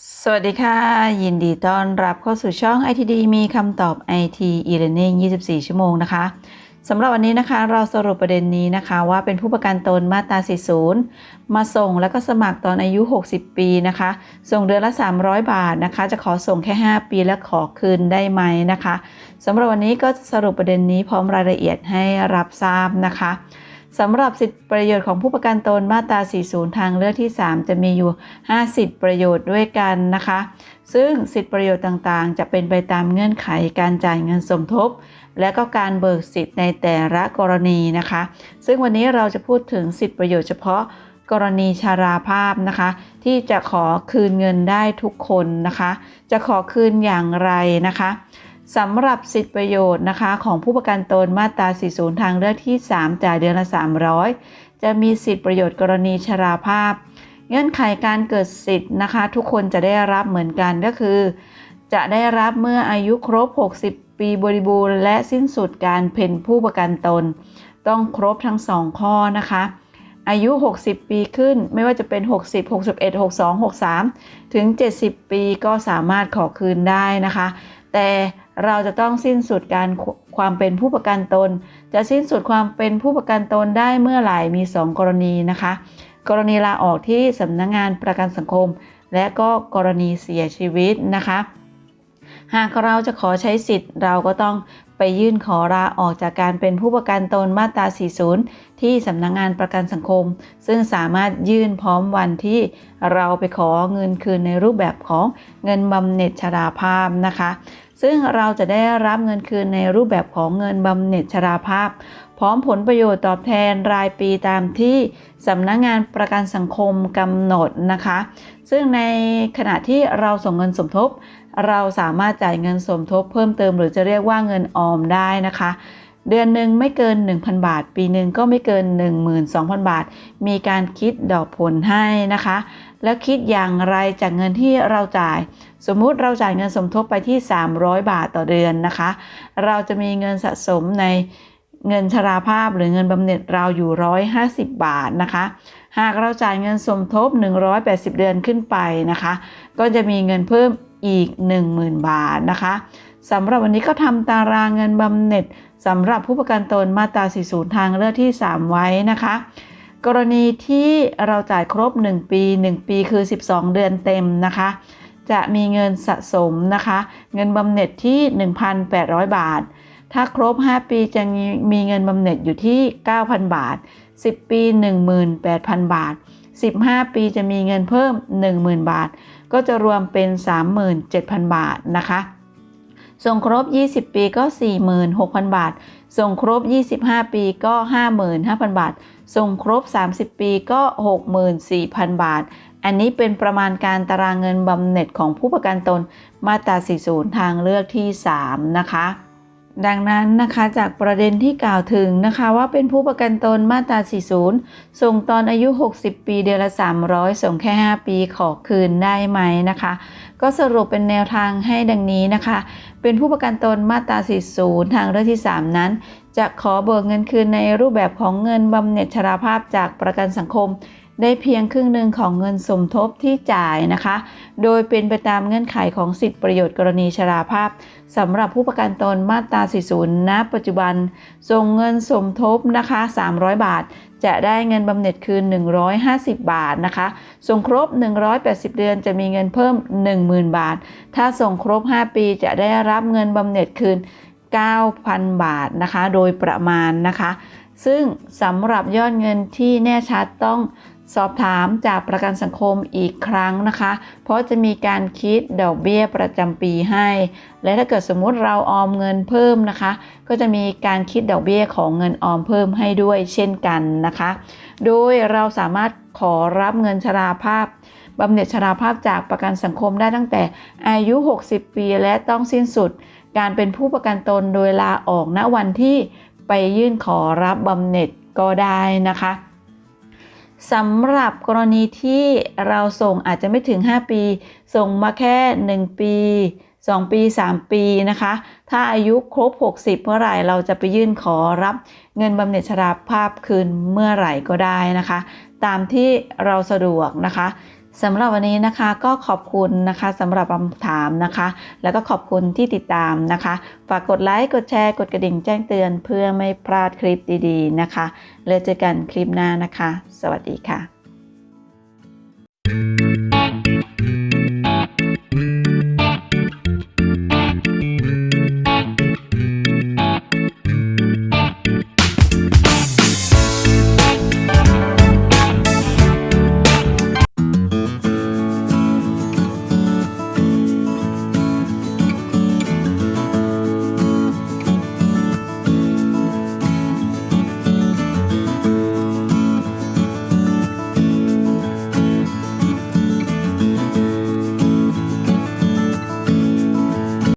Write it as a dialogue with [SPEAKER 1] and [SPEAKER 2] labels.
[SPEAKER 1] สวัสดีค่ะ ยินดีต้อนรับเข้าสู่ช่อง ITD มีคำตอบ IT e-learning 24 ชั่วโมงนะคะสำหรับวันนี้นะคะเราสรุปประเด็นนี้นะคะว่าเป็นผู้ประกันตนมาตรา 40 มาส่งแล้วก็สมัครตอนอายุ 60 ปีนะคะ ส่งเดือนละ 300 บาทนะคะ จะขอส่งแค่ 5 ปีแล้วขอคืนได้ไหมนะคะสำหรับวันนี้ก็จะสรุปประเด็นนี้พร้อมรายละเอียดให้รับทราบนะคะ สำหรับสิทธิประโยชน์ของผู้ประกันตนมาตรา 40 ทางเลือกที่ 3 จะมีอยู่ 5 สิทธิประโยชน์ด้วยกันนะคะ ซึ่งสิทธิประโยชน์ต่างๆ จะเป็นไปตามเงื่อนไขการจ่ายเงินสมทบ และก็การเบิกสิทธิ์ในแต่ละกรณีนะคะ ซึ่งวันนี้เราจะพูดถึงสิทธิประโยชน์เฉพาะกรณีชาราภาพนะคะ ที่จะขอคืนเงินได้ทุกคนนะคะ จะขอคืนอย่างไรนะคะ สำหรับสิทธิประโยชน์นะคะ ของผู้ประกันตนมาตรา 40 ทางเลือกที่ 3 จ่ายเดือนละ 300 จะมีสิทธิประโยชน์กรณีชราภาพ เงื่อนไขการเกิดสิทธิ์นะคะ ทุกคนจะได้รับเหมือนกันก็คือ จะได้รับเมื่ออายุครบ 60 ปีบริบูรณ์และสิ้นสุดการเป็นผู้ประกันตน ต้องครบทั้ง 2 ข้อนะคะอายุ 60 ปีขึ้น ไม่ว่าจะเป็น 60 61 62 63 ถึง 70 ปีก็สามารถขอคืนได้นะคะ แต่ เราจะต้องสิ้นสุดการความเป็นผู้ประกันตน จะสิ้นสุดความเป็นผู้ประกันตนได้เมื่อไหร่มี 2 กรณีนะคะ กรณีลาออกที่สำนักงงานประกันสังคม และก็กรณีเสียชีวิตนะคะ หากเราจะขอใช้สิทธิ์ เราก็ต้องไปยื่นขอลาออกจากการเป็นผู้ประกันตนมาตรา 40 ที่สำนักงงานประกันสังคม ซึ่งสามารถยื่นพร้อมวันที่เราไปขอเงินคืนในรูปแบบของเงินบำเหน็จชราภาพนะคะ ซึ่งเราจะได้รับเงินคืนในรูปแบบของเงินบำเหน็จชราภาพ พร้อมผลประโยชน์ตอบแทนรายปีตามที่สำนักงงานประกันสังคมกำหนดนะคะ ซึ่งในขณะที่เราส่งเงินสมทบ เราสามารถจ่ายเงินสมทบเพิ่มเติมหรือจะเรียกว่าเงินออมได้นะคะ เดือนหนึ่งไม่เกิน 1,000 บาท ปีหนึ่งก็ไม่เกิน 12,000 บาท มีการคิดดอกผลให้นะคะ แล้วคิดอย่างไรจากเงินที่เราจ่าย สมมุติเราจ่ายเงินสมทบไปที่ 300 บาทต่อเดือนนะคะ เราจะมีเงินสะสมในเงินชราภาพหรือเงินบำเหน็จเราอยู่ 150 บาทนะคะ หากเราจ่ายเงินสมทบ 180 เดือนขึ้นไปนะคะ ก็จะมีเงินเพิ่มอีก 10,000 บาทนะคะสำหรับวันนี้ก็ทำตารางเงินบำเหน็จ สำหรับผู้ประกันตนมาตรา 40 ทางเลือกที่ 3 ไว้นะคะ กรณีที่เราจ่ายครบ 1 ปี 1 ปีคือ 12 เดือนเต็มนะคะ จะมีเงินสะสมนะคะ เงินบำเหน็จที่ 1,800 บาท ถ้าครบ 5 ปีจะมีเงินบำเหน็จอยู่ที่ 9,000 บาท 10 ปี 18,000 บาท 15 ปีจะมีเงินเพิ่ม 10,000 บาท ก็จะรวมเป็น 37,000 บาทนะคะ ส่งครบ 20 ปีก็ 46,000 บาท ส่งครบ 25 ปีก็ 55,000 บาท ส่งครบ 30 ปีก็ 64,000 บาท อันนี้เป็นประมาณการตารางเงินบำเหน็จของผู้ประกันตนมาตรา 40 ทางเลือกที่ 3 นะคะ ดังนั้นนะคะจากประเด็นที่กล่าวถึงนะคะว่าเป็นผู้ประกันตนมาตรา 40 ส่งตอนอายุ 60 ปีเดือนละ 300 ส่งแค่ 5 ปีขอคืนได้ไหมนะคะ ก็สรุปเป็นแนวทางให้ดังนี้นะคะ เป็นผู้ประกันตนมาตรา 40 ทางเลือกที่ 3 นั้น จะขอเบิกเงินคืนในรูปแบบของเงินบำเหน็จชราภาพจากประกันสังคม ได้เพียงครึ่งหนึ่งของเงินสมทบที่จ่ายนะคะ โดยเป็นไปตามเงื่อนไขของสิทธิประโยชน์กรณีชราภาพสำหรับผู้ประกันตนมาตรา 40 ณ ปัจจุบัน ส่งเงินสมทบนะคะ 300 บาท จะได้เงินบำเหน็จคืน 150 บาทนะคะ ส่งครบ 180 เดือนจะมีเงินเพิ่ม 10,000 บาท ถ้าส่งครบ 5 ปีจะได้รับเงินบำเหน็จคืน 9,000 บาทนะคะ โดยประมาณนะคะ ซึ่งสำหรับยอดเงินที่แน่ชัดต้อง สอบถามจากประกันสังคมอีกครั้งนะคะ เพราะจะมีการคิดดอกเบี้ยประจำปีให้ และถ้าเกิดสมมุติเราออมเงินเพิ่มนะคะ ก็จะมีการคิดดอกเบี้ยของเงินออมเพิ่มให้ด้วยเช่นกันนะคะ โดยเราสามารถขอรับเงินชราภาพบำเหน็จชราภาพจากประกันสังคมได้ตั้งแต่อายุ 60 ปีและต้องสิ้นสุด การเป็นผู้ประกันตนโดยลาออกณวันที่ไปยื่นขอรับบำเหน็จก็ได้นะคะ สำหรับกรณีที่เราส่งอาจจะไม่ถึง 5 ปี ส่งมาแค่ 1 ปี 2 ปี 3 ปีนะคะ ถ้าอายุครบ 60 เมื่อไหร่เราจะไปยื่นขอรับเงินบำเหน็จชราภาพคืนเมื่อไหร่ก็ได้นะคะ ตามที่เราสะดวกนะคะ สำหรับวันนี้นะคะก็ขอบคุณนะคะสำหรับคำถามนะคะ แล้วก็ขอบคุณที่ติดตามนะคะ ฝากกดไลค์กดแชร์กดกระดิ่งแจ้งเตือนเพื่อไม่พลาดคลิปดีๆนะคะแล้วเจอกันคลิปหน้านะคะ สวัสดีค่ะ